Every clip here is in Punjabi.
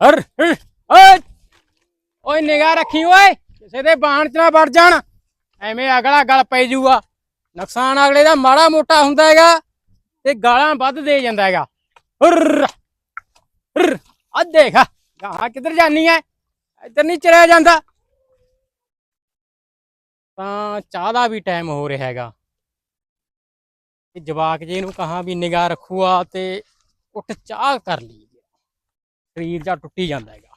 ਹਰ ਹਰ, ਓਏ ਓਏ ਨਿਗਾਹ ਰੱਖੀ ਓਏ ਕਿਸੇ ਦੇ ਬਾਣ ਚ ਨਾ ਵੜ ਜਾਣ। ਐਵੇਂ ਅਗਲਾ ਗਲ ਪੈ ਜੂਗਾ। ਨੁਕਸਾਨ ਅਗਲੇ ਦਾ ਮਾੜਾ ਮੋਟਾ ਹੁੰਦਾ ਹੈਗਾ ਤੇ ਗਾਲਾਂ ਵੱਧ ਦੇ ਜਾਂਦਾ ਹੈਗਾ। ਹਰ ਹਰ ਆ ਦੇਖ ਗਾਹਾਂ ਕਿੱਧਰ ਜਾਨੀ ਐ? ਇੱਧਰ ਨਹੀਂ ਚਲਿਆ ਜਾਂਦਾ। ਤਾਂ ਚਾਹ ਦਾ ਵੀ ਟਾਈਮ ਹੋ ਰਿਹਾ ਹੈਗਾ। ਤੇ ਜਵਾਕ ਜੇ ਨੂੰ ਕਹਾ ਵੀ ਨਿਗਾਹ ਰੱਖੂਆ ਤੇ ਉੱਠ ਚਾਹ ਕਰ ਲਈ ਸਰੀਰ ਜਾਂ ਟੁੱਟੀ ਜਾਂਦਾ ਹੈਗਾ।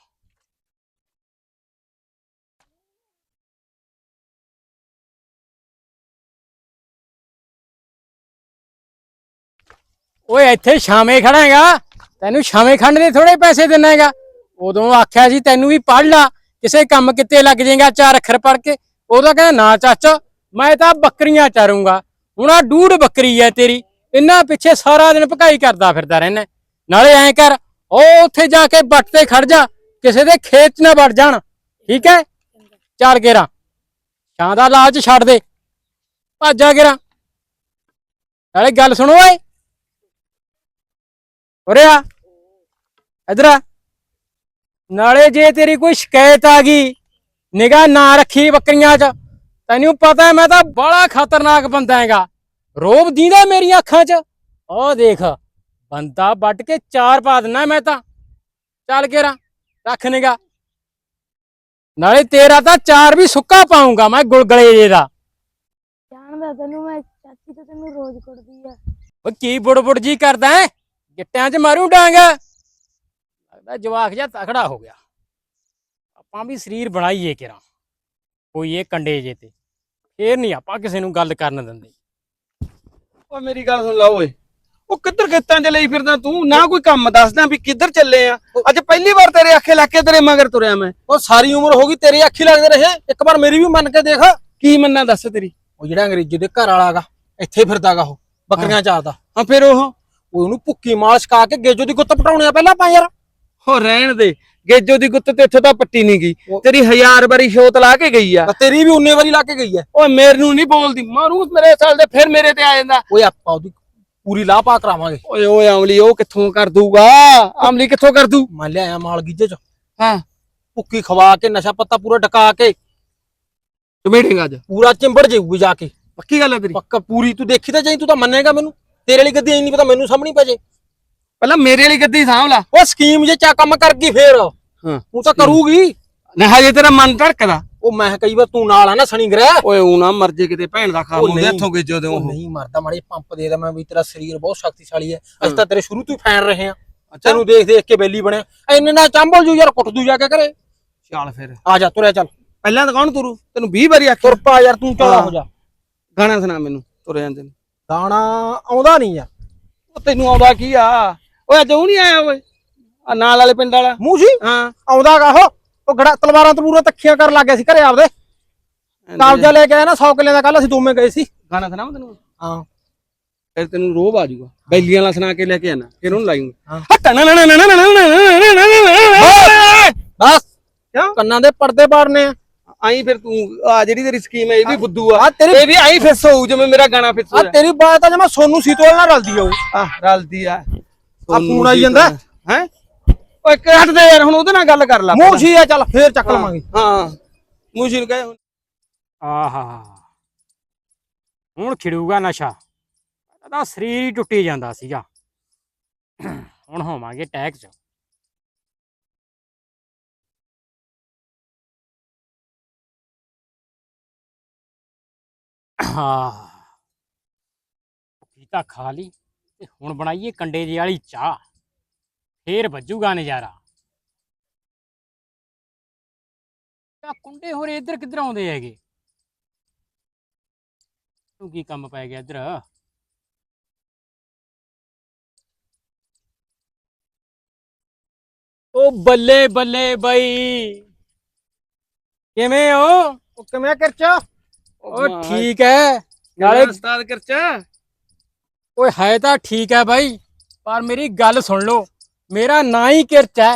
ਓਏ ਇੱਥੇ ਛਾਵੇਂ ਖੜਾ ਹੈਗਾ। ਤੈਨੂੰ ਛਾਵੇਂ ਖੰਡ ਦੇ ਥੋੜੇ ਪੈਸੇ ਦਿੰਨਾ ਹੈਗਾ। ਉਦੋਂ ਆਖਿਆ ਸੀ, ਤੈਨੂੰ ਵੀ ਪੜ ਲਾ। ਕਿਸੇ ਕੰਮ ਕਿਤੇ ਲੱਗ ਜਾਏਗਾ ਚਾਰ ਅੱਖਰ ਪੜ ਕੇ। ਉਦੋਂ ਕਹਿੰਦਾ, ਨਾ ਚਾਚਾ, ਮੈਂ ਤਾਂ ਬੱਕਰੀਆਂ ਚਾਰੂੰਗਾ। ਹੁਣ ਆ ਡੂੜ ਬੱਕਰੀ ਐ ਤੇਰੀ। ਇਹਨਾਂ ਪਿੱਛੇ ਸਾਰਾ ਦਿਨ ਭਕਾਈ ਕਰਦਾ ਫਿਰਦਾ ਰਹਿਣਾ ਨਾਲੇ ਐਂ ਕਰ ਉਹ ਉੱਥੇ ਜਾ ਕੇ ਵੱਟ ਤੇ ਖੜ ਜਾ, ਕਿਸੇ ਦੇ ਖੇਤ 'ਚ ਨਾ ਵੜ ਜਾਣ, ਠੀਕ ਹੈ? ਚਾਰ ਗੇਰਾ। ਛਾਂ ਦਾ ਲਾਲਚ ਛੱਡ ਦੇ। ਭੱਜਾ ਗੇਰਾ। ਨਾਲੇ ਗੱਲ ਸੁਣੋ ਓਏ। ਉਰੇ ਆ। ਇਧਰ ਆ। ਨਾਲੇ ਜੇ ਤੇਰੀ ਕੋਈ ਸ਼ਿਕਾਇਤ ਆ ਗਈ, ਨਿਗਾਹ ਨਾ ਰੱਖੀ ਬੱਕਰੀਆਂ 'ਚ, ਤੈਨੂੰ ਪਤਾ ਹੈ ਮੈਂ ਤਾਂ ਬੜਾ ਖਤਰਨਾਕ ਬੰਦਾ ਹੈਗਾ। ਰੋਬ ਦੀਂਦਾ ਮੇਰੀਆਂ ਅੱਖਾਂ 'ਚ। ਉਹ ਦੇਖ। ਬੰਦਾ ਵੱਟ ਕੇ ਚਾਰ ਪਾ ਦਿੰਨਾ ਮੈਂ ਤਾਂ। ਚੱਲ ਕੇ ਰਾਂ ਰੱਖ ਨਿਗਾ। ਨਾਲੇ ਤੇਰਾ ਤਾਂ ਚਾਰ ਵੀ ਸੁੱਕਾ ਪਾਉਂਗਾ ਮੈਂ ਗੁਲਗਲੇ ਜੇ ਦਾ। ਜਾਣਦਾ ਤੈਨੂੰ ਮੈਂ ਚਾਚੀ ਤਾਂ ਤੈਨੂੰ ਰੋਜ਼ ਕੁੱਟਦੀ ਆ। ਉਹ ਕੀ ਬੁੜਬੁੜ ਜੀ ਕਰਦਾ ਹੈ? ਗਿੱਟਿਆਂ 'ਚ ਮਾਰੂ ਡਾਂਗ। ਲੱਗਦਾ ਜਵਾਕ ਜਿਹਾ ਤਕੜਾ ਹੋ ਗਿਆ। ਆਪਾਂ ਵੀ ਸਰੀਰ ਬਣਾਈਏ ਕਿਰਾਂ। ਕੋਈ ਇਹ ਕੰਡੇ ਜੇ ਤੇ। ਫੇਰ ਨਹੀਂ ਆਪਾਂ ਕਿਸੇ ਨੂੰ ਗੱਲ ਕਰਨ ਦਿੰਦੇ। ਓ ਮੇਰੀ ਗੱਲ ਸੁਣ ਲਾ ਓਏ। ਉਹ ਕਿੱਧਰ ਖੇਤਾਂ 'ਚ ਲਈ ਫਿਰਦਾ ਤੂੰ? ਨਾ ਕੋਈ ਕੰਮ ਦੱਸਦਾ ਵੀ ਕਿੱਧਰ ਚੱਲੇ ਆ। ਅੱਜ ਪਹਿਲੀ ਵਾਰ ਤੇਰੇ ਅੱਖੇ ਲੱਗ ਕੇ ਤੇਰੇ ਮਗਰ ਤੁਰਿਆ ਮੈਂ। ਉਹ ਸਾਰੀ ਉਮਰ ਹੋ ਗਈ ਤੇਰੀ ਅੱਖੀ ਲੱਗਦੇ ਰਹੇ। ਇੱਕ ਵਾਰ ਮੇਰੀ ਵੀ ਮੰਨ ਕੇ ਦੇਖ। ਕੀ ਮੰਨਾਂ ਦੱਸ ਤੇਰੀ? ਉਹ ਜਿਹੜਾ ਅੰਗਰੇਜ਼ੀ ਦੇ ਘਰ ਵਾਲਾਗਾ ਇੱਥੇ ਫਿਰਦਾਗਾ ਉਹ ਬੱਕਰੀਆਂ ਚਾਰਦਾ। ਹਾਂ ਫਿਰ ਉਹ? ਉਹ ਉਹਨੂੰ ਭੁੱਕੀ ਮਾਲਸ਼ ਕਾ ਕੇ ਗੇਜੋ ਦੀ ਗੁੱਤ ਪਟਾਉਣੇ ਆ ਪਹਿਲਾਂ ਆਪਾਂ ਯਾਰ। ਹੋ ਰਹਿਣ ਦੇ ਗੇਜੋ ਦੀ ਗੁੱਤ ਤੇ ਇੱਥੇ ਤਾਂ ਪੱਟੀ ਨਹੀਂ ਗਈ। ਤੇਰੀ ਹਜ਼ਾਰ ਵਾਰੀ ਸ਼ੋਤ ਲਾ ਕੇ ਗਈ ਆ। ਤੇਰੀ ਵੀ ਉਨੇ ਵਾਰੀ ਲਾ ਕੇ ਗਈ ਐ। ਓਏ ਮੇਰੇ ਨੂੰ ਨਹੀਂ ਬੋਲਦੀ। ਮਾਰੂ ਮੇਰੇ ਸਾਲ ਦੇ ਫਿਰ ਮੇਰੇ ਤੇ ਆ ਜਾਂਦਾ। ਓਏ ਆਪਾਂ ਉਹਦੀ ਪੂਰੀ ਲਾਹ ਪਾ ਕਰਾਵਾਂਗੇ। ਓਏ ਓਏ ਅਮਲੀ ਉਹ ਕਿੱਥੋਂ ਕਰ ਦੂਗਾ ਅਮਲੀ ਕਿੱਥੋਂ ਕਰ ਦੂ ਮੈਂ ਲਿਆਇਆ ਮਾਲ ਗੀਜੇ ਚ। ਹਾਂ। ਭੁੱਕੀ ਖਵਾ ਕੇ ਨਸ਼ਾ ਪੱਤਾ ਪੂਰਾ ਡਕਾ ਕੇ। ਚਮੇੜੇਗਾ ਅੱਜ। ਪੂਰਾ ਚਿੰਬੜ ਜਾਊਗੀ ਜਾ ਕੇ। ਪੱਕੀ ਗੱਲ ਹੈ ਤੇਰੀ? ਪੱਕਾ ਪੂਰੀ ਤੂੰ ਦੇਖੀ ਤਾਂ ਜਾਈ ਤੂੰ ਤਾਂ ਮੰਨੇਗਾ ਮੈਨੂੰ। ਤੇਰੇ ਵਾਲੀ ਗੱਦੀ ਐ ਨਹੀਂ ਪਤਾ ਮੈਨੂੰ ਸਾਹਮਣੀ ਪੈ ਜੇ। ਪਹਿਲਾਂ ਮੇਰੇ ਵਾਲੀ ਗੱਦੀ ਸਾਂਭ ਲਾ। ਉਹ ਸਕੀਮ ਜੇ ਚਾ ਕੰਮ ਕਰ ਗਈ ਫੇਰ। ਹਾਂ। ਤੂੰ ਤਾਂ ਕਰੂਗੀ। ਨਾ ਹਜੇ ਤੇਰਾ ਮਨ ਧੜਕਦਾ। ਉਹ ਮੈਂ ਕਈ ਵਾਰ ਤੂੰ ਨਾਲ ਆ ਨਾ ਸਣੀ ਗ੍ਰਹਿ। ਓਏ ਉਹ ਨਾ ਮਰ ਜੇ ਕਿਤੇ ਭੈਣ ਦਾ ਖਾਮ ਹੁੰਦੇ। ਹੱਥੋਂ ਗੇਜੋ ਦੇ ਉਹ ਨਹੀਂ ਮਰਦਾ ਮਾੜੇ ਪੰਪ ਦੇ ਦਾ ਮੈਂ ਵੀ ਤੇਰਾ ਸਰੀਰ ਬਹੁਤ ਸ਼ਕਤੀਸ਼ਾਲੀ ਹੈ। ਅਸੀਂ ਤਾਂ ਤੇਰੇ ਸ਼ੁਰੂ ਤੋਂ ਹੀ ਫੈਨ ਰਹੇ ਆ ਅੱਛਾ। ਤੈਨੂੰ ਦੇਖ ਦੇਖ ਕੇ ਬੈਲੀ ਬਣਿਆ। ਇੰਨੇ ਨਾਲ ਚੰਬਲ ਜੂ ਯਾਰ ਕੁੱਟ ਦੂ ਜਾ ਕੇ ਘਰੇ। ਚੱਲ ਫਿਰ। ਆ ਜਾ ਤੁਰਿਆ ਚੱਲ। ਪਹਿਲਾਂ ਤਾਂ ਕੌਣ ਤੁਰੂ? ਤੈਨੂੰ 20 ਵਾਰੀ ਆਖਿਆ। ਤੁਰ ਪਾ ਯਾਰ ਤੂੰ ਚੌੜਾ ਹਾਂ। ਜਾ। ਗਾਣਾ ਸੁਣਾ ਮੈਨੂੰ ਤੁਰ ਜਾਂਦੇ ਨੂੰ। ਗਾਣਾ ਆਉਂਦਾ ਨਹੀਂ ਯਾਰ ਉਹ ਤੈਨੂੰ ਆਉਂਦਾ ਕੀ ਆ? ਓਏ ਅੱਜ ਉਹ ਨਹੀਂ ਆਇਆ ਓਏ। ਆ ਨਾਲ ਵਾਲੇ ਪਿੰਡ ਵਾਲਾ। ਮੂੰਹ ਸੀ ਹਾਂ। ਆਉਂਦਾ ਗਾ ਉਹ ਗੜਾ ਤਲਵਾਰਾਂ ਤਲੂਰਾਂ ਤੱਖੀਆਂ ਕਰਨ ਲੱਗ ਗਿਆ ਸੀ ਘਰੇ ਆਪਦੇ ਕਾਬਜਾ ਲੈ ਕੇ ਆਇਆ ਨਾ 100 ਕਿੱਲੇ ਦਾ ਕੱਲ ਅਸੀਂ ਦੋਵੇਂ ਗਏ ਸੀ ਗਾਣਾ ਸੁਣਾਵਾਂ ਤੈਨੂੰ ਹਾਂ ਫਿਰ ਤੈਨੂੰ ਰੋਬ ਆ ਜਾਊਗਾ ਬੈਲੀਆਂ ਵਾਲਾ ਸੁਣਾ ਕੇ ਲੈ ਕੇ ਆਣਾ ਫਿਰ ਉਹਨੂੰ ਲਾਈਂਗਾ ਹਾਂ। ਹਟਾ ਨਾ ਨਾ ਨਾ ਨਾ ਨਾ ਨਾ ਨਾ ਬਸ ਕਿਉਂ? ਕੰਨਾਂ ਦੇ ਪਰਦੇ ਪਾੜਨੇ ਆ ਆਈ ਫਿਰ ਤੂੰ ਆ ਜਿਹੜੀ ਤੇਰੀ ਸਕੀਮ ਹੈ ਇਹ ਵੀ ਬੁੱਧੂ ਆ ਆ ਇਹ ਵੀ ਆਈ ਫਿੱਸ ਹੋਊ ਜਿਵੇਂ ਮੇਰਾ ਗਾਣਾ ਫਿੱਸ ਆ ਹੋਇਆ ਤੇਰੀ ਬਾਤ ਤਾਂ ਜਮਾ ਸੋਨੂ ਸੀਤੋਲ ਨਾਲ ਰਲਦੀ ਆ ਉਹ ਆ ਰਲਦੀ ਆ ਆ ਫੋਨ ਆਈ ਜਾਂਦਾ ਹੈ ਓਏ ਕੱਟ ਦੇ ਯਾਰ ਹੁਣ ਉਹਦੇ ਨਾਲ ਗੱਲ ਕਰ ਲੈ ਮੂੰਹ ਸੀ ਆ ਚੱਲ ਫੇਰ ਚੱਕ ਲਵਾਂਗੇ। ਹਾਂ। ਮੂਸ਼ੀ ਨੂੰ ਕਹੇ ਆਹਾ। ਹੁਣ ਖਿੜੂਗਾ ਨਸ਼ਾ। ਤਾਂ ਸਰੀਰ ਹੀ ਟੁੱਟੀ ਜਾਂਦਾ ਸੀਗਾ। ਹੁਣ ਹੋਵਾਂਗੇ ਟੈਕ ਚ। ਹਾਂ ਪੀਤਾ ਖਾ ਲਈ ਤੇ ਹੁਣ ਬਣਾਈਏ ਕੰਡੇ ਜਿਹੀ ਵਾਲੀ ਚਾਹ। ਫੇਰ ਵੱਜੂਗਾ ਨਜ਼ਾਰਾ। ਆ ਕੁੰਡੇ ਹੋਰੇ ਇੱਧਰ ਕਿੱਧਰ ਆਉਂਦੇ ਹੈਗੇ? ਤੂੰ ਕੀ ਕੰਮ ਪੈ ਗਿਆ ਇੱਧਰ? ਉਹ ਬੱਲੇ ਬੱਲੇ ਬਾਈ। ਕਿਵੇਂ ਹੋ? ਉਹ ਕਿਵੇਂ ਕਰਚਾ? ਉਹ ਠੀਕ ਹੈ ਨਾਲੇ ਉਸਤਾਦ ਕਰਚਾ? ਓਏ ਹੈ ਤਾਂ ਠੀਕ ਹੈ ਬਾਈ। ਪਰ ਮੇਰੀ ਗੱਲ ਸੁਣ ਲਓ। ਮੇਰਾ ਨਾਂ ਹੀ ਕਿਰਚ ਹੈ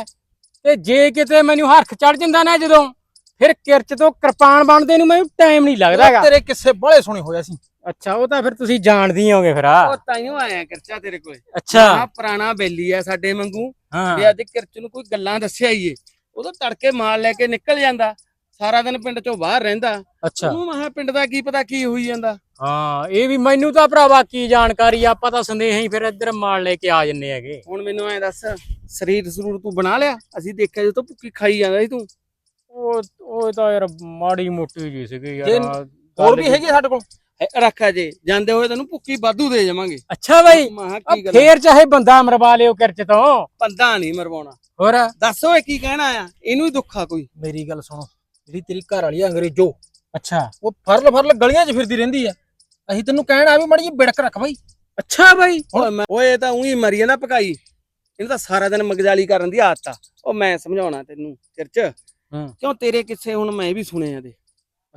ਤੇ ਜੇ ਕਿਤੇ ਮੈਨੂੰ ਹਰਖ ਚੜ ਜਾਂਦਾ ਨਾ ਜਦੋਂ ਫਿਰ ਕਿਰਚ ਤੋਂ ਕਿਰਪਾਨ ਬਣਦੇ ਨੂੰ ਮੈਨੂੰ ਟਾਈਮ ਨਹੀਂ ਲੱਗਦਾ ਹੈਗਾ। ਤੇਰੇ ਕਿੱਸੇ ਬੜੇ ਸੁਣੇ ਹੋਇਆ ਸੀ ਅੱਛਾ ਉਹ ਤਾਂ ਫਿਰ ਤੁਸੀਂ ਜਾਣਦੀ ਹੋਗੇ ਫਿਰ ਆ। ਉਹ ਤਾਈਓ ਆਇਆ ਕਿਰਚਾ ਤੇਰੇ ਕੋਲੇ। ਅੱਛਾ। ਆ ਪੁਰਾਣਾ ਬੈਲੀ ਆ ਸਾਡੇ ਵਾਂਗੂ। ਵੀ ਅੱਜ ਕਿਰਚ ਨੂੰ ਕੋਈ ਗੱਲਾਂ ਦੱਸਿਆ ਹੀ ਏ। ਉਦੋਂ ਤੜਕੇ ਮਾਲ ਲੈ ਕੇ ਨਿਕਲ ਜਾਂਦਾ। ਸਾਰਾ ਦਿਨ ਪਿੰਡ ਚੋਂ ਬਾਹਰ ਰਹਿੰਦਾ। ਅੱਛਾ। ਉਹਨੂੰ ਮਹਾ ਪਿੰਡ ਦਾ ਕੀ ਪਤਾ ਕੀ ਹੋਈ ਜਾਂਦਾ। ਹਾਂ ਇਹ ਵੀ ਮੈਨੂੰ ਤਾਂ ਭਰਾਵਾ ਕੀ ਜਾਣਕਾਰੀ ਆ ਆਪਾਂ ਤਾਂ ਸੰਦੇਹ ਹੀ ਫਿਰ ਇੱਧਰ ਮਾਲ ਲੈ ਕੇ ਆ ਜੰਨੇ ਹੈਗੇ। ਹੁਣ ਮੈਨੂੰ ਐ ਦੱਸ ਸਰੀਰ ਸਰੂਰ ਤੂੰ ਬਣਾ ਲਿਆ? ਅਸੀਂ ਦੇਖਿਆ ਜਦੋਂ ਭੁੱਕੀ ਖਾਈ ਜਾਂਦਾ ਸੀ ਤੂੰ। ਉਹ ਉਹ ਤਾਂ ਯਾਰ ਮਾੜੀ ਮੋਟੀ ਜੀ ਸੀਗੀ ਜੇ ਯਾਰ ਹੋਰ ਵੀ ਹੈਗੀ ਆ ਸਾਡੇ ਕੋਲ? ਇਹ ਰੱਖਾ ਜੇ। ਜਾਂਦੇ ਹੋਏ ਤੈਨੂੰ ਭੁੱਕੀ ਵਾਧੂ ਦੇ ਜਾਵਾਂਗੇ। ਅੱਛਾ ਬਾਈ ਮਹਾ ਆ ਕੀ ਗੱਲ ਫੇਰ ਚਾਹੇ ਬੰਦਾ ਮਰਵਾ ਲਿਓ ਕਿਰਚ ਤੋਂ। ਪੰਦਾ ਨਹੀਂ ਮਰਵਾਉਣਾ। ਹੋਰ? ਦੱਸ ਓਏ ਕੀ ਕਹਿਣਾ ਆ ਇਹਨੂੰ ਹੀ ਦੁੱਖਾ ਕੋਈ। ਮੇਰੀ ਗੱਲ ਸੁਣੋ। ਜਿਹੜੀ ਤੇਰੀ ਘਰ ਵਾਲੀ ਆ ਅੰਗਰੇਜ਼ੋ ਅੱਛਾ। ਉਹ ਫਰਲ ਫਰਲ ਗਲੀਆਂ 'ਚ ਫਿਰਦੀ ਰਹਿੰਦੀ ਆ। ਅਸੀਂ ਤੈਨੂੰ ਕਹਿਣ ਆ ਵੀ ਮੜੀ ਜੀ ਬਿੜਕ ਰੱਖ ਬਾਈ। ਅੱਛਾ ਬਾਈ। ਓਏ ਇਹ ਤਾਂ ਉਹੀ ਮਰੀ ਆ ਨਾ ਪਕਾਈ। ਇਹਨੂੰ ਤਾਂ ਸਾਰਾ ਦਿਨ ਮਗਜਾਲੀ ਕਰਨ ਦੀ ਆਦਤ ਆ। ਉਹ ਮੈਂ ਸਮਝਾਉਣਾ ਤੈਨੂੰ ਚਰਚ ਹੂੰ। ਕਿਉਂ ਤੇਰੇ ਕਿੱਸੇ ਹੁਣ ਮੈਂ ਵੀ ਸੁਣੇ ਆ ਦੇ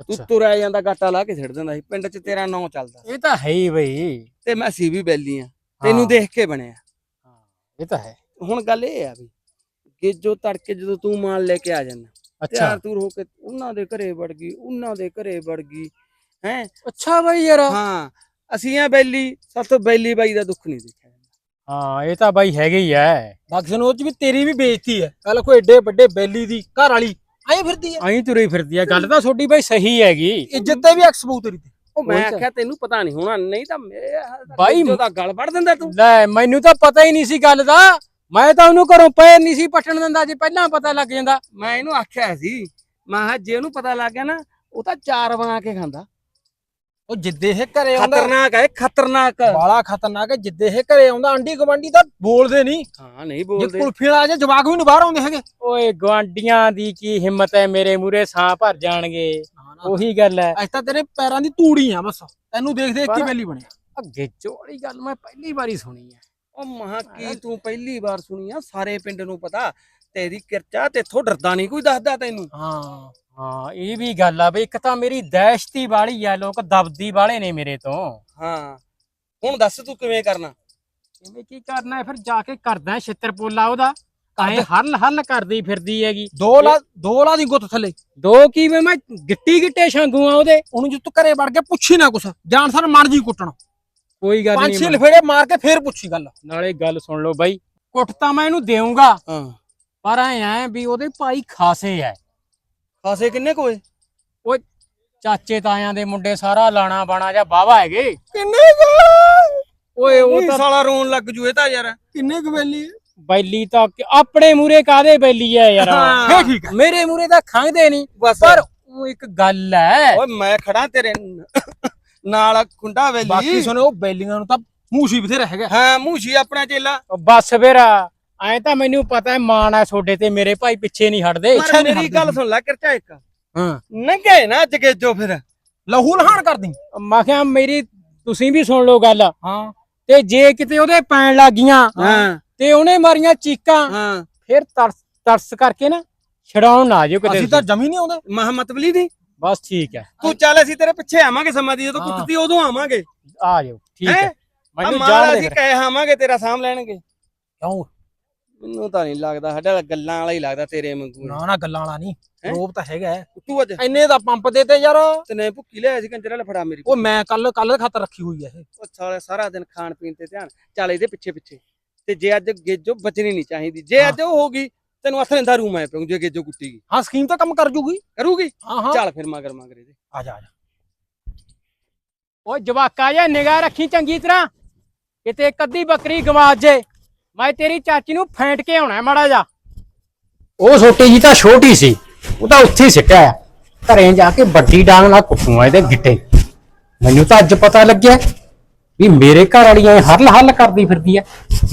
ਤੂੰ ਤੁਰਿਆ ਜਾਂਦਾ ਗਾਟਾ ਲਾ ਕੇ ਛੱਡ ਦਿੰਦਾ ਸੀ। ਪਿੰਡ 'ਚ ਤੇਰਾ ਨਾਂ ਚੱਲਦਾ। ਇਹ ਤਾਂ ਹੈ ਹੀ ਬਈ। ਤੇ ਮੈਂ ਸੀ ਵੀ ਬੈਲੀ ਆ। ਤੈਨੂੰ ਹਾਂ। ਦੇਖ ਕੇ ਬਣਿਆ। ਇਹ ਤਾਂ ਹੈ। ਹੁਣ ਗੱਲ ਇਹ ਆ ਵੀ ਕਿ ਜੋ ਤੜਕੇ ਜਦੋਂ ਤੂੰ ਮਾਲ ਲੈ ਕੇ ਆ ਜਾਂਦਾ ਅੱਛਾ। ਤਿਆਰ ਤੂਰ ਹੋ ਕੇ ਉਹਨਾਂ ਦੇ ਘਰੇ ਵੜ ਗਈ ਉਹਨਾਂ ਦੇ ਘਰੇ ਵੜ ਗਈ ਹੈ। ਅੱਛਾ ਬਾਈ ਯਾਰ। ਹਾਂ ਅਸੀਂ ਆ ਬੈਲੀ ਸਾਥੋਂ ਬੈਲੀ ਬਾਈ ਦਾ ਦੁੱਖ ਨਹੀਂ ਦੇਖਿਆ। ਹਾਂ ਇਹ ਤਾਂ ਬਾਈ ਹੈਗੇ ਹੀ ਐ। ਬਾਕੀ ਸਾਨੂੰ ਉਹ 'ਚ ਵੀ ਤੇਰੀ ਵੀ ਬੇਇੱਜ਼ਤੀ ਹੈ ਕੱਲ ਕੋਈ ਏਡੇ ਵੱਡੇ ਬੈਲੀ ਦੀ ਘਰ ਵਾਲੀ ਐਂ ਫਿਰਦੀ ਆ ਐਂ ਤੁਰੀ ਫਿਰਦੀ ਆ ਗੱਲ ਤਾਂ ਤੁਹਾਡੀ ਬਾਈ ਸਹੀ ਹੈਗੀ। ਇੱਜ਼ਤ ਤੇ ਵੀ ਐਕਸਪੋ ਤੇਰੀ ਤੇ। ਉਹ ਮੈਂ। ਆਖਿਆ ਤੈਨੂੰ ਪਤਾ ਨਹੀਂ ਹੋਣਾ ਨਹੀਂ ਤਾਂ ਮੇਰੇ ਬਾਈ- ਜੋ ਦਾ ਗਲ ਵੜ ਦਿੰਦਾ ਤੂੰ। ਲੈ ਮੈਨੂੰ ਤਾਂ ਪਤਾ ਹੀ ਨਹੀਂ ਸੀ ਗੱਲ ਦਾ। ਮੈਂ ਤਾਂ ਉਹਨੂੰ ਘਰੋਂ ਪੈਰ ਨਹੀਂ ਸੀ ਪੱਟਣ ਦਿੰਦਾ ਜੇ ਪਹਿਲਾਂ ਪਤਾ ਲੱਗ ਜਾਂਦਾ। ਮੈਂ ਇਹਨੂੰ ਆਖਿਆ ਸੀ ਮੈਂ ਕਿਹਾ ਜੇ ਉਹਨੂੰ ਪਤਾ ਲੱਗ ਗਿਆ ਨਾ ਉਹ ਤਾਂ ਚਾਰ ਬਣਾ ਕੇ ਖਾਂਦਾ। ਉਹ ਜਿੱਦੇ ਇਹ ਘਰੇ ਆਉਂਦਾ ਖਤਰਨਾਕ ਹੈ ਖਤਰਨਾਕ। ਬਾਲਾ ਖਤਰਨਾਕ ਹੈ ਜਿੱਦੇ ਇਹ ਘਰੇ ਆਉਂਦਾ ਆਂਡੀ ਗਵਾਂਡੀ ਤਾਂ ਬੋਲਦੇ ਨਹੀਂ। ਹਾਂ ਨਹੀਂ ਜੇ ਬੋਲਦੇ ਕੁਲਫੀ ਵਾਲਾ ਆ ਜਾ ਜਵਾਕ ਵੀ ਨਹੀਂ ਬਾਹਰ ਆਉਂਦੇ ਹੈਗੇ। ਓਏ ਗਵਾਂਡੀਆਂ ਦੀ ਕੀ ਹਿੰਮਤ ਹੈ ਮੇਰੇ ਮੂਰੇ ਸਾਹ ਭਰ ਜਾਣਗੇ। ਉਹੀ ਗੱਲ ਹੈ। ਅੱਜ ਤਾਂ ਤੇਰੇ ਪੈਰਾਂ ਦੀ ਤੂੜੀ ਆ ਬਸ। ਤੈਨੂੰ ਦੇਖ ਦੇਖ ਕੇ ਪਰ- ਬੈਲੀ ਬਣਿਆ ਅੱਗੇ ਵਾਲੀ ਗੱਲ ਮੈਂ ਪਹਿਲੀ ਵਾਰੀ ਸੁਣੀ ਹੈ। ਉਹ ਮਹਾ ਕੀ ਤੂੰ ਪਹਿਲੀ ਵਾਰ ਸੁਣੀ ਆ ਸਾਰੇ ਪਿੰਡ ਨੂੰ ਪਤਾ ਤੇਰੀ ਕਿਰਚਾ ਤੇਥੋਂ ਡਰਦਾ ਨਹੀਂ ਕੋਈ ਦੱਸਦਾ ਤੈਨੂੰ। ਹਾਂ ਹਾਂ ਇਹ ਵੀ ਗੱਲ ਆ ਬਈ ਇੱਕ ਤਾਂ ਮੇਰੀ ਦਹਿਸ਼ਤੀ ਵਾਲੀ ਆ ਲੋਕ ਦਬਦੀ ਵਾਲੇ ਨੇ ਮੇਰੇ ਤੋਂ। ਹਾਂ ਹੁਣ ਦੱਸ ਤੂੰ ਕਿਵੇਂ ਕਰਨਾ? ਕਿਵੇਂ ਕੀ ਕਰਨਾ ਹੈ? ਫਿਰ ਜਾ ਕੇ ਕਰਦਾ ਛਿੱਤਰ ਪੋਲਾ ਉਹਦਾ। ਕਾਹੇ ਹੱਲ ਹੱਲ ਕਰਦੀ ਫਿਰਦੀ ਹੈਗੀ। ਦੋ ਲਾ ਦੋ ਲਾ ਦੀ ਗੁੱਤ ਥੱਲੇ। ਦੋ ਕੀ ਵੇ ਮੈਂ ਗਿੱਟੀ ਗਿੱਟੇ ਛਾਂਗੂ ਆ ਉਹਦੇ ਉਹਨੂੰ ਜੇ ਤੂੰ ਘਰੇ ਵੜ ਕੇ ਪੁੱਛੀ ਨਾ ਕੁਛ। ਜਾਣ ਸਰ ਮਰ ਜੀ ਕੁੱਟਣ। ਕੋਈ ਗੱਲ ਪੰਜ ਛੇ ਨਹੀਂ ਲਫੇੜੇ ਮਾਰ ਕੇ ਫੇਰ ਪੁੱਛੀ ਗੱਲ। ਨਾਲੇ ਗੱਲ ਸੁਣ ਲਓ ਬਾਈ। ਕੁੱਟ ਤਾਂ ਮੈਂ ਇਹਨੂੰ ਦੇਊਂਗਾ। ਹਾਂ। ਪਰ ਐ ਐ ਵੀ ਉਹਦੇ ਭਾਈ ਖਾਸੇ ਐ। ਖਾਸੇ ਕਿੰਨੇ ਕੋਏ ਚਾਚੇ ਤਾਇਆਂ ਦੇ ਮੁੰਡੇ ਸਾਰਾ ਲਾਣਾ ਬਾਣਾ ਜਾਂ ਬਾਵਾ ਹੈਗੇ। ਕਿੰਨੇ ਓਏ ਉਹ ਉਹ ਤਾਂ ਸਾਲਾ ਰੋਣ ਲੱਗ ਜੂ ਇਹ ਤਾਂ ਯਾਰ। ਕਿੰਨੇ ਕੁ ਬੈਲੀ ਤਾਂ ਕਿ- ਆਪਣੇ ਮੂਰੇ ਕਾਦੇ ਬੈਲੀ ਐ ਯਾਰ? ਹਾਂ। ਠੀਕ ਮੇਰੇ ਮੂਰੇ ਤਾਂ ਖਾਂਦੇ ਨਹੀਂ ਬਸ। ਪਰ ਉਹ ਇੱਕ ਗੱਲ ਐ। ਓਏ ਮੈਂ ਖੜਾ ਤੇਰੇ ਨ- ਨਾਲ ਖੁੰਡਾ ਵੇਲੀ। ਬਾਕੀ ਸੁਣੋ ਉਹ ਬੈਲੀਆਂ ਨੂੰ ਤਾਂ ਮੂਸੀ ਬਥੇਰਾ ਹੈਗਾ। ਹਾਂ ਮੂਸ਼ੀ ਆਪਣਾ ਚੇਲਾ। ਬੱਸ ਫਿਰ ਐ ਤਾਂ ਮੈਨੂੰ ਪਤਾ ਹੈ ਮਾਣ ਆ ਛੋਡੇ ਤੇ ਮੇਰੇ ਭਾਈ ਪਿੱਛੇ ਨਹੀਂ ਹਟਦੇ। ਪਰ ਮੇਰੀ ਗੱਲ ਸੁਣ ਲੈ ਕਿਰਚਾ ਇੱਕ। ਹਾਂ। ਨੰਗੇ ਨਾ ਜਗੇਜੋ ਫਿਰ। ਲਹੂ ਲਹਾਨ ਕਰਦੀ। ਮੈਂ ਕਿਹਾ ਮੇਰੀ ਤੁਸੀਂ ਵੀ ਸੁਣ ਲਓ ਗੱਲ। ਹਾਂ। ਤੇ ਜੇ ਕਿਤੇ ਉਹਦੇ ਪੈਣ ਲੱਗੀਆਂ ਹਾਂ। ਤੇ ਉਹਨੇ ਮਾਰੀਆਂ ਚੀਕਾਂ ਹਾਂ। ਫਿਰ ਤਰਸ ਤਰਸ ਕਰਕੇ ਨਾ ਛਡਾਉਣ ਨਾ ਜਿਓ ਕਿਤੇ। ਅਸੀਂ ਤਾਂ ਜਮੀ ਨਹੀਂ ਆਉਂਦੇ। ਮਹਮਤਬਲੀ ਦੀ। ਬਸ ਠੀਕ ਹੈ। ਤੂੰ ਚੱਲ ਅਸੀਂ ਤੇਰੇ ਪਿੱਛੇ ਆਵਾਂਗੇ ਸਮਾਂ ਦੀ ਜਦੋਂ ਹਾਂ। ਕੁੱਟਦੀ ਉਦੋਂ ਆਵਾਂਗੇ। ਆ ਜਾਓ ਠੀਕ ਹੈਂ? ਹੈ। ਮੈਨੂੰ ਜਾਣ ਦੇ ਅਸੀਂ। ਕਹੇ ਆਵਾਂਗੇ ਤੇਰਾ ਸਾਂਭ ਲੈਣਗੇ। ਕਿਉਂ? ਮੈਨੂੰ ਤਾਂ ਨਹੀਂ ਲੱਗਦਾ ਸਾਡੇ ਵਾਲਾ ਗੱਲਾਂ ਵਾਲਾ ਹੀ ਲੱਗਦਾ ਤੇਰੇ ਵਾਂਗੂ। ਨਾ ਨਾ ਗੱਲਾਂ ਵਾਲਾ ਨਹੀਂ। ਹੈਂ? ਰੋਬ ਤਾਂ ਹੈਗਾ ਹੈ। ਤੂੰ ਅੱਜ ਇੰਨੇ ਦਾ ਪੰਪ ਦੇ ਤੇ ਯਾਰ। ਤਨੇ ਭੁੱਕੀ ਲਿਆ ਸੀ ਕੰਜਰਾ ਲੈ ਫੜਾ ਮੇਰੀ ਉਹ ਮੈਂ ਕੱਲ ਕੱਲ ਖਾਤਰ ਰੱਖੀ ਹੋਈ ਹੈ ਇਹ। ਉਹ ਸਾਲੇ ਸਾਰਾ ਦਿਨ ਖਾਣ ਪੀਣ ਤੇ ਧਿਆਨ। ਚੱਲ ਇਹਦੇ ਪਿੱਛੇ ਪਿੱਛੇ ਤੇ ਜੇ ਅੱਜ ਗੇਜੋ ਬਚਣੀ ਨਹੀਂ ਚਾਹੀਦੀ। ਜੇ ਅੱਜ ਉਹ ਹੋਗੀ ਤੈਨੂੰ ਅਥਰੇ ਦਾ ਰੂਮ ਆਏ ਪਿਆ ਜੇ ਗੇਜੋ ਕੁੱਟੀਗੀ ਹਾਂ ਸਕੀਮ ਤਾਂ ਕੰਮ ਕਰ ਜੂਗੀ ਕਰੂਗੀ? ਹਾਂ ਹਾਂ। ਚੱਲ ਫਿਰ ਮਗਰ ਮਗਰ ਇਹਦੇ। ਆ ਜਾ ਆ ਜਾ। ਉਹ ਜਵਾਕਾ ਜਾਂ ਨਿਗਾਹ ਰੱਖੀ ਚੰਗੀ ਤਰ੍ਹਾਂ। ਕਿਤੇ ਇੱਕ ਅੱਧੀ ਬੱਕਰੀ ਗਵਾਚ ਜੇ। ਮੈਂ ਤੇਰੀ ਚਾਚੀ ਨੂੰ ਫੈਂਟ ਕੇ ਆਉਣਾ ਮਾੜਾ ਜਾ ਉਹ ਛੋਟੀ ਜੀ ਤਾਂ ਛੋਟੀ ਸੀ। ਉਹ ਤਾਂ ਉੱਥੇ ਹੀ ਸਿੱਟਿਆ ਆ। ਘਰੇ ਜਾ ਕੇ ਵੱਡੀ ਡਾਂਗ ਨਾਲ ਕੁੱਟੂਆ ਇਹਦੇ ਗਿੱਟੇ। ਮੈਨੂੰ ਤਾਂ ਅੱਜ ਪਤਾ ਲੱਗਿਆ ਵੀ ਮੇਰੇ ਘਰ ਵਾਲੀਆਂ ਇਹ ਹਰਲ ਹੱਲ ਕਰਦੀ ਫਿਰਦੀ ਐ।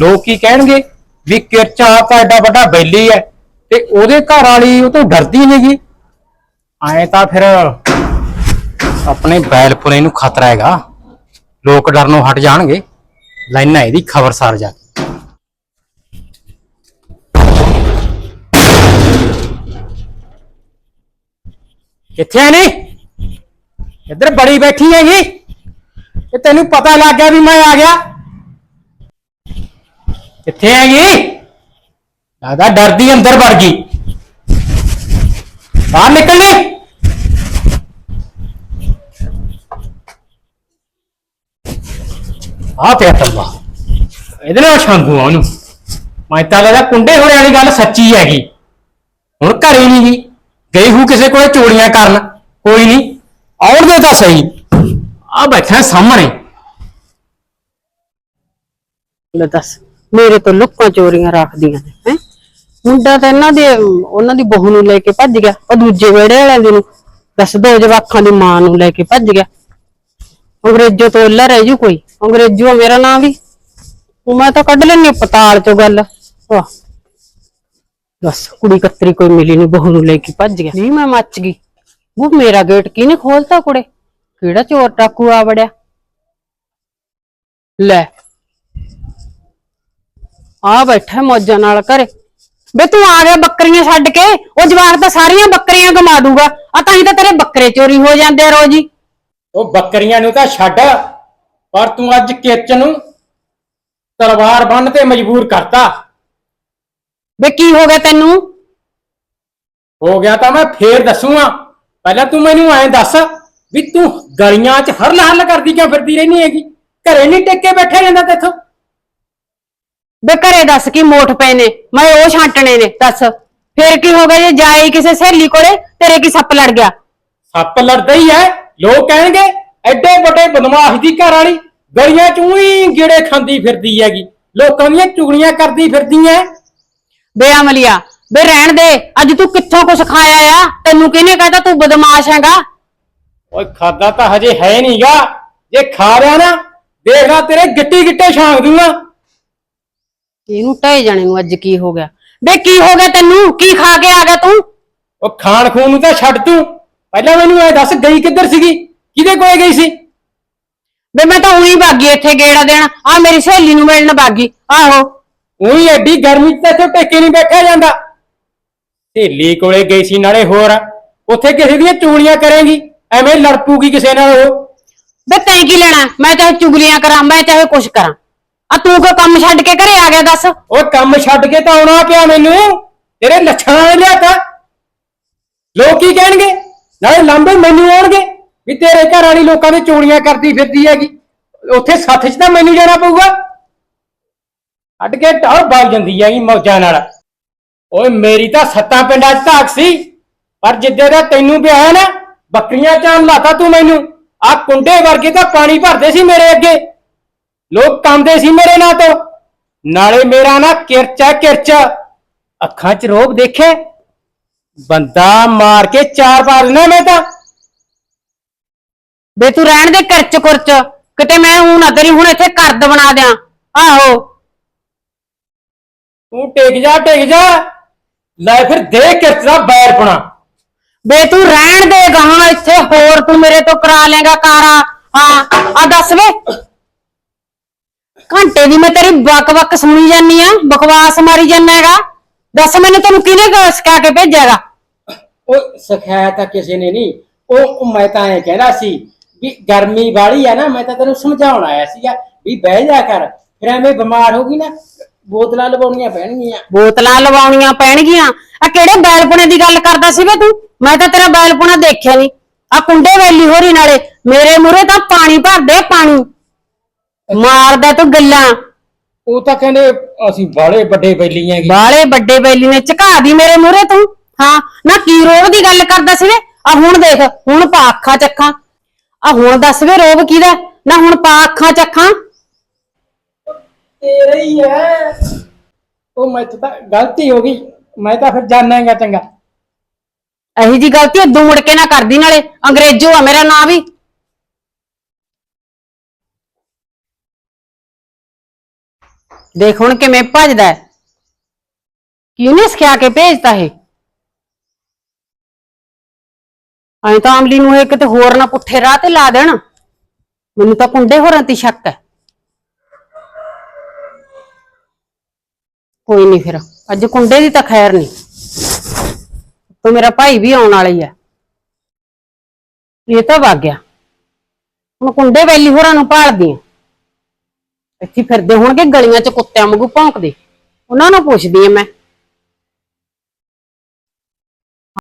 ਲੋਕ ਕੀ ਕਹਿਣਗੇ? ਵੀ ਕਿਰਚਾ ਤਾਂ ਐਡਾ ਵੱਡਾ ਬੈਲੀ ਹੈ ਤੇ ਉਹਦੇ ਘਰ ਵਾਲੀ ਉਹ ਤੋਂ ਡਰਦੀ ਨਹੀਂਗੀ ਐ ਤਾਂ ਫਿਰ ਆਪਣੇ ਬੈਲਪੁਰੇ ਨੂੰ ਖਤਰਾ ਹੈਗਾ। ਲੋਕ ਡਰਨੋਂ ਹਟ ਜਾਣਗੇ। ਲਾਈਨਾਂ ਇਹਦੀ ਖਬਰਸਾਰ ਜਾ ਕੇ। ਕਿੱਥੇ ਆ ਨੀ? ਇੱਧਰ ਬੜੀ ਬੈਠੀ ਹੈਗੀ। ਤੇ ਤੈਨੂੰ ਪਤਾ ਲੱਗ ਗਿਆ ਵੀ ਮੈਂ ਆ ਗਿਆ। ਕਿੱਥੇ ਹੈਗੀ? ਲੱਗਦਾ ਡਰਦੀ ਅੰਦਰ ਵੜ ਗਈ। ਬਾਹਰ ਨਿਕਲ ਗਈ ਆ ਪਿਆ ਤੰਬਾ ਇਹਦੇ ਨਾਲ ਛਾਂਗੂ ਆ ਉਹਨੂੰ। ਮੈਂ ਤਾਂ ਲੱਗਦਾ ਕੁੰਡੇ ਹੋਣੇ ਵਾਲੀ ਗੱਲ ਸੱਚੀ ਹੈਗੀ। ਹੁਣ ਘਰੇ ਨਹੀਂ ਗਈ। ਗਈ ਹੂ ਕਿਸੇ ਕੋਲੇ ਚੋਰੀਆਂ ਕਰਨ। ਕੋਈ ਨਹੀਂ। ਆਉਣ ਦੇ ਤਾਂ ਸਹੀ। ਆ ਬੈਠਾ ਸਾਹਮਣੇ। ਲੈ ਦੱਸ। ਮੇਰੇ ਤੋਂ ਲੁੱਕਾਂ ਚੋਰੀਆਂ ਰੱਖਦੀਆਂ ਨੇ ਹੈ। ਮੁੰਡਾ ਤਾਂ ਇਹਨਾਂ ਦੇ ਉਹਨਾਂ ਦੀ ਬਹੂ ਨੂੰ ਲੈ ਕੇ ਭੱਜ ਗਿਆ ਉਹ ਦੂਜੇ ਵਿਹੜੇ ਵਾਲਿਆਂ ਦੇ ਨੂੰ। ਦੱਸ ਦੋ ਜਵਾਕਾਂ ਦੀ ਮਾਂ ਨੂੰ ਲੈ ਕੇ ਭੱਜ ਗਿਆ। ਅੰਗਰੇਜ਼ੋ ਤੋਂ ਉੱਲਾ ਰਹਿ ਜੂ ਕੋਈ। ਅੰਗਰੇਜ਼ੋ ਮੇਰਾ ਨਾਂ ਵੀ। ਮੈਂ ਤਾਂ ਕੱਢ ਲੈਣੀ ਪਤਾਲ ਚੋਂ ਗੱਲ। ਵਾਹ। ਬਸ ਕੁੜੀ ਕਤਰੀ ਕੋਈ ਮਿਲੀ ਨਹੀਂ ਬਹੂ ਨੂੰ ਲੈ ਕੇ ਭੱਜ ਗਿਆ। ਨਹੀਂ ਮੈਂ ਮੱਚ ਗਈ। ਉਹ ਮੇਰਾ ਗੇਟ ਕਿਹਨੇ ਖੋਲਤਾ ਕੁੜੇ? ਕਿਹੜਾ ਚੋਰ ਟਾਕੂ ਆ ਵੜਿਆ? ਲੈ ਆ ਬੈਠਾ ਮੌਜਾਂ ਨਾਲ ਘਰੇ। ਬੇ ਤੂੰ ਆ ਗਿਆ ਬੱਕਰੀਆਂ ਛੱਡ ਕੇ ਉਹ ਜਵਾਕ ਤਾਂ ਸਾਰੀਆਂ ਬੱਕਰੀਆਂ ਗਮਾ ਦੂਗਾ। ਆ ਤਾਂ ਹੀ ਤਾਂ ਤੇਰੇ ਬੱਕਰੇ ਚੋਰੀ ਹੋ ਜਾਂਦੇ ਆ ਰੋਜ਼ ਹੀ। ਉਹ ਬੱਕਰੀਆਂ ਨੂੰ ਤਾਂ ਛੱਡ ਪਰ ਤੂੰ ਅੱਜ ਕਿਚ ਨੂੰ ਤਲਵਾਰ ਬੰਨ ਤੇ ਮਜਬੂਰ ਕਰਤਾ। ਬੇ ਕੀ ਹੋ ਗਿਆ ਤੈਨੂੰ? ਹੋ ਗਿਆ ਤਾਂ ਮੈਂ ਫੇਰ ਦੱਸੂਗਾ ਪਹਿਲਾਂ ਤੂੰ ਮੈਨੂੰ ਐਂ ਦੱਸ ਵੀ ਤੂੰ ਗਲੀਆਂ 'ਚ ਹਰਲ ਹਰਲ ਕਰਦੀ ਕਿਉਂ ਫਿਰਦੀ ਰਹਿਨੀ ਹੈਗੀ? ਘਰੇ ਨਹੀਂ ਟਿੱਕੇ ਬੈਠਿਆ ਜਾਂਦਾ ਤੇਥੋਂ। ਬੇ ਘਰੇ ਦੱਸ ਕੀ ਮੋਠ ਪਏ ਨੇ? ਮੈਂ ਉਹ ਛਾਂਟਣੇ ਨੇ ਦੱਸ। ਫੇਰ ਕੀ ਹੋ ਗਿਆ ਜੇ ਜਾਏ ਕਿਸੇ ਸਹੇਲੀ ਕੋਲੇ ਤੇਰੇ ਕੀ ਸੱਪ ਲੜ ਗਿਆ? ਸੱਪ ਲੜਦਾ ਹੀ ਐ ਲੋਕ ਕਹਿਣਗੇ ਐਡੇ ਵੱਡੇ ਬਦਮਾਸ਼ ਦੀ ਘਰ ਵਾਲੀ ਗਲੀਆਂ 'ਚ ਉਹੀ ਗੇੜੇ ਖਾਂਦੀ ਫਿਰਦੀ ਹੈਗੀ ਲੋਕਾਂ ਦੀਆਂ ਚੁਗਲੀਆਂ ਕਰਦੀ ਫਿਰਦੀ ਐ ਬੇ ਅਮਲੀਆ ਬੇ ਰਹਿਣ ਦੇ ਅੱਜ ਤੂੰ ਕਿੱਥੋਂ ਕੁਛ ਖਾਇਆ ਆ? ਤੈਨੂੰ ਕਿਹਨੇ ਕਹਤਾ ਤੂੰ ਬਦਮਾਸ਼ ਹੈਗਾ? ਓਏ ਖਾਦਾ ਤਾਂ ਹਜੇ ਹੈ ਨਹੀਂਗਾ ਜੇ ਖਾ ਰਿਆ ਨਾ ਦੇਖ ਲੈ ਤੇਰੇ ਗਿੱਟੀ ਗਿੱਟੇ ਛਾਂਗ ਦੂੰਗਾ। ਇਹਨੂੰ ਢਾਈ ਜਾਣੇ ਨੂੰ ਅੱਜ ਕੀ ਹੋ ਗਿਆ? ਬੇ ਕੀ ਹੋ ਗਿਆ ਤੈਨੂੰ? ਕੀ ਖਾ ਕੇ ਆ ਗਿਆ ਤੂੰ? ਉਹ ਖਾਣ ਖੂਨ ਨੂੰ ਤਾਂ ਛੱਡ ਤੂੰ। ਪਹਿਲਾਂ ਮੈਨੂੰ ਐ ਦੱਸ ਗਈ ਕਿੱਧਰ ਸੀਗੀ? ਕਿਹਦੇ ਕੋਲੇ ਗਈ ਸੀ? ਬੇ ਮੈਂ ਤਾਂ ਉਹੀ ਭਾਗੀ ਇੱਥੇ ਗੇੜਾ ਦੇਣ। ਆ ਮੇਰੀ ਸਹੇਲੀ ਨੂੰ ਮਿਲਣ ਭਾਗੀ। ਆਹੋ। ਉਹੀ ਐਡੀ ਗਰਮੀ 'ਚ ਤਾਂ ਇੱਥੇ ਟੇਕੇ ਨਹੀਂ ਬੈਠਿਆ ਜਾਂਦਾ। ਢੇਲੀ ਕੋਲੇ ਗਈ ਸੀ ਨਾਲੇ ਹੋਰ ਉੱਥੇ ਕਿਸੇ ਦੀਆਂ ਚੂੜੀਆਂ ਕਰੇਗੀ। ਐਵੇਂ ਲੜ ਪੂਗੀ ਕਿਸੇ ਨਾਲ ਉਹ। ਬੇ ਤੈਂ ਕੀ ਲੈਣਾ? ਮੈਂ ਚਾਹੇ ਚੁਗਲੀਆਂ ਕਰਾਂ ਮੈਂ ਚਾਹੇ ਕੁਛ ਕਰਾਂ। ਆ ਤੂੰ ਕੋ ਕੰਮ ਛੱਡ ਕੇ ਘਰੇ ਆ ਗਿਆ ਦੱਸ? ਉਹ ਕੰਮ ਛੱਡ ਕੇ ਤਾਂ ਆਉਣਾ ਪਿਆ ਮੈਨੂੰ? ਤੇਰੇ ਲੱਛਣਾਂ ਨੇ ਲਿਆਤਾ। ਲੋਕ ਕੀ ਕਹਿਣਗੇ? ਨਾਲੇ ਲਾਂਬੇ ਮੈਨੂੰ ਆਉਣਗੇ ਵੀ ਤੇਰੇ ਘਰ ਵਾਲੀ ਲੋਕਾਂ ਦੇ ਚੋਰੀਆਂ ਕਰਦੀ ਫਿਰਦੀ ਹੈਗੀ। ਉੱਥੇ ਸੱਥ 'ਚ ਤਾਂ ਮੈਨੂੰ ਜਾਣਾ ਪਊਗਾ। ਅੱਡ ਕੇ ਢਾਲ ਵੱਜ ਜਾਂਦੀ ਹੈਗੀ ਮੌਜਾਂ ਨਾਲ। ਓਏ, ਮੇਰੀ ਤਾਂ ਸੱਤਾਂ ਪਿੰਡਾਂ 'ਚ ਧਾਕ ਸੀ। ਪਰ ਜਿੱਦੇ ਦਾ ਤੈਨੂੰ ਵਿਆਹ ਨਾ, ਬੱਕਰੀਆਂ ਚਾਂ ਲਾਤਾ ਤੂੰ ਮੈਨੂੰ। ਆ ਕੁੰਡੇ ਵਰਗੇ ਤਾਂ ਪਾਣੀ ਭਰਦੇ ਸੀ ਮੇਰੇ ਅੱਗੇ। ਲੋਕ ਕੰਮਦੇ ਸੀ ਮੇਰੇ ਨਾਂ ਤੋਂ। ਨਾਲੇ ਮੇਰਾ ਨਾ ਕਿਰਚਾ ਕਿਰਚ। ਅੱਖਾਂ 'ਚ ਰੋਬ ਦੇਖੇ। ਬੰਦਾ ਮਾਰ ਕੇ ਚਾਰ ਪਾ ਦੇਣਾ ਮੈਂ ਤਾਂ। ਬੇ ਤੂੰ ਰਹਿਣ ਦੇ ਕਰਚ ਕੁਰਚ। ਕਿਤੇ ਮੈਂ ਹੁਣ ਨਾ ਤੇਰੀ ਹੁਣ ਇੱਥੇ ਕਰਦ ਬਣਾ ਦਿਆਂ। ਆਹੋ। ਤੂੰ ਟਿਕ ਜਾ ਟਿਕ ਜਾ। ਲੈ ਫਿਰ ਦੇ ਕਿਰਚ ਦਾ ਬੈਰ ਪਣਾ। ਬੇ ਤੂੰ ਰਹਿਣ ਦੇ ਗਾਹਾਂ ਇੱਥੇ। ਹੋਰ ਤੂੰ ਮੇਰੇ ਤੋਂ ਕਰਾ ਲੇਗਾ ਕਾਰਾ। ਹਾਂ। ਆ ਦੱਸ ਵੇ। ਘੰਟੇ ਦੀ ਮੈਂ ਤੇਰੀ ਬਕ ਸੁਣੀ ਜਾਨੀ ਆ ਬਕਵਾਸ ਮਾਰੀ ਜਾਨਾ ਹੈਗਾ। ਦੱਸ ਮੈਨੂੰ ਤੈਨੂੰ ਕਿਹਨੇ ਕ- ਸਿਖਾ ਕੇ ਭੇਜਿਆਗਾ ਉਹ ਸਿਖਾਇਆ ਤਾਂ ਕਿਸੇ ਨੇ ਨਹੀਂ। ਉਹ ਉਹ ਮੈਂ ਤਾਂ ਐ ਕਹਿਣਾ ਸੀ ਵੀ ਗਰਮੀ ਵਾਲੀ ਆ ਨਾ ਮੈਂ ਤਾਂ ਤੈਨੂੰ ਸਮਝਾਉਣ ਆਇਆ ਸੀਗਾ ਵੀ ਬਹਿ ਜਾ ਕਰ। ਫਿਰ ਐਵੇਂ ਬਿਮਾਰ ਹੋ ਗਈ ਨਾ ਬੋਤਲਾਂ ਲਵਾਉਣੀਆਂ ਪੈਣਗੀਆਂ। ਬੋਤਲਾਂ ਲਵਾਉਣੀਆਂ ਪੈਣਗੀਆਂ। ਆ ਕਿਹੜੇ ਬੈਲਪੁਣੇ ਦੀ ਗੱਲ ਕਰਦਾ ਸੀ ਵੇ ਤੂੰ? ਮੈਂ ਤਾਂ ਤੇਰਾ ਬੈਲਪੁਣਾ ਦੇਖਿਆ ਨਹੀਂ। ਆ ਕੁੰਡੇ ਵੇਲੀ ਹੋਰੀ ਨਾਲੇ ਮੇਰੇ ਮੂਹਰੇ ਤਾਂ ਪਾਣੀ ਭਰਦੇ ਪਾਣੀ। ਮਾਰਦਾ ਤੂੰ ਗੱਲਾਂ। ਉਹ ਤਾਂ ਕਹਿੰਦੇ ਅਸੀਂ ਬਾਲੇ ਵੱਡੇ ਬੈਲੀਆਂ ਗੀ ਬਾਲੇ ਵੱਡੇ ਬੈਲੀ ਨੇ ਝਕਾ ਦੀ ਮੇਰੇ ਮੂਹਰੇ ਤੂੰ। ਹਾਂ ਨਾ ਕੀ ਰੋਗ ਦੀ ਗੱਲ ਕਰਦਾ ਸੀ ਵੇ? ਆ ਹੁਣ ਦੇਖ ਹੁਣ ਪਾ ਅੱਖਾਂ ਚੱਖਾਂ। ਆ ਹੁਣ ਦੱਸ ਵੇ ਰੋਗ ਕਿਹਦਾ? ਨਾ ਹੁਣ ਪਾ ਅੱਖਾਂ ਚੱਖਾਂ। ਤੇਰੇ ਹੀ ਹੈ ਉਹ ਮੈਂ ਤਾਂ ਗਲਤੀ ਹੋ ਗਈ। ਮੈਂ ਤਾਂ ਫਿਰ ਜਾਣਾ ਹੈਗਾ ਚੰਗਾ। ਇਹੀ ਜੀ ਗਲਤੀ ਏਦੋਂ ਮੁੜ ਕੇ ਨਾ ਕਰਦੀ ਨਾਲੇ। ਅੰਗਰੇਜ਼ੋ ਆ ਮੇਰਾ ਨਾਂ ਵੀ। ਦੇਖ ਹੁਣ ਕਿਵੇਂ ਭੱਜਦਾ ਹੈ। ਕਿਹਨੇ ਸਿਖਾ ਕੇ ਭੇਜਤਾ ਇਹ? ਐਂ ਤਾਂ ਅਮਲੀ ਨੂੰ ਇਹ ਕਿਤੇ ਹੋਰ ਨਾ ਪੁੱਠੇ ਰਾਹ ਤੇ ਲਾ ਦੇਣ। ਮੈਨੂੰ ਤਾਂ ਕੁੰਡੇ ਹੋਰਾਂ ਤੇ ਸ਼ੱਕ ਹੈ। ਕੋਈ ਨਹੀਂ ਫਿਰ, ਅੱਜ ਕੁੰਡੇ ਦੀ ਤਾਂ ਖੈਰ ਨਹੀਂ। ਤੋ ਮੇਰਾ ਭਾਈ ਵੀ ਆਉਣ ਵਾਲਾ ਹੀ ਆ ਇਹ ਤਾਂ ਵਗ ਗਿਆ। ਹੁਣ ਕੁੰਡੇ ਵੈਲੀ ਹੋਰਾਂ ਨੂੰ ਭਾਲਦੀ ਆ ਇੱਥੇ ਫਿਰਦੇ ਹੋਣਗੇ ਗਲੀਆਂ 'ਚ ਕੁੱਤਿਆਂ ਵਾਂਗੂ ਭੌਂਕਦੇ। ਉਹਨਾਂ ਨੂੰ ਪੁੱਛਦੀ ਆ ਮੈਂ।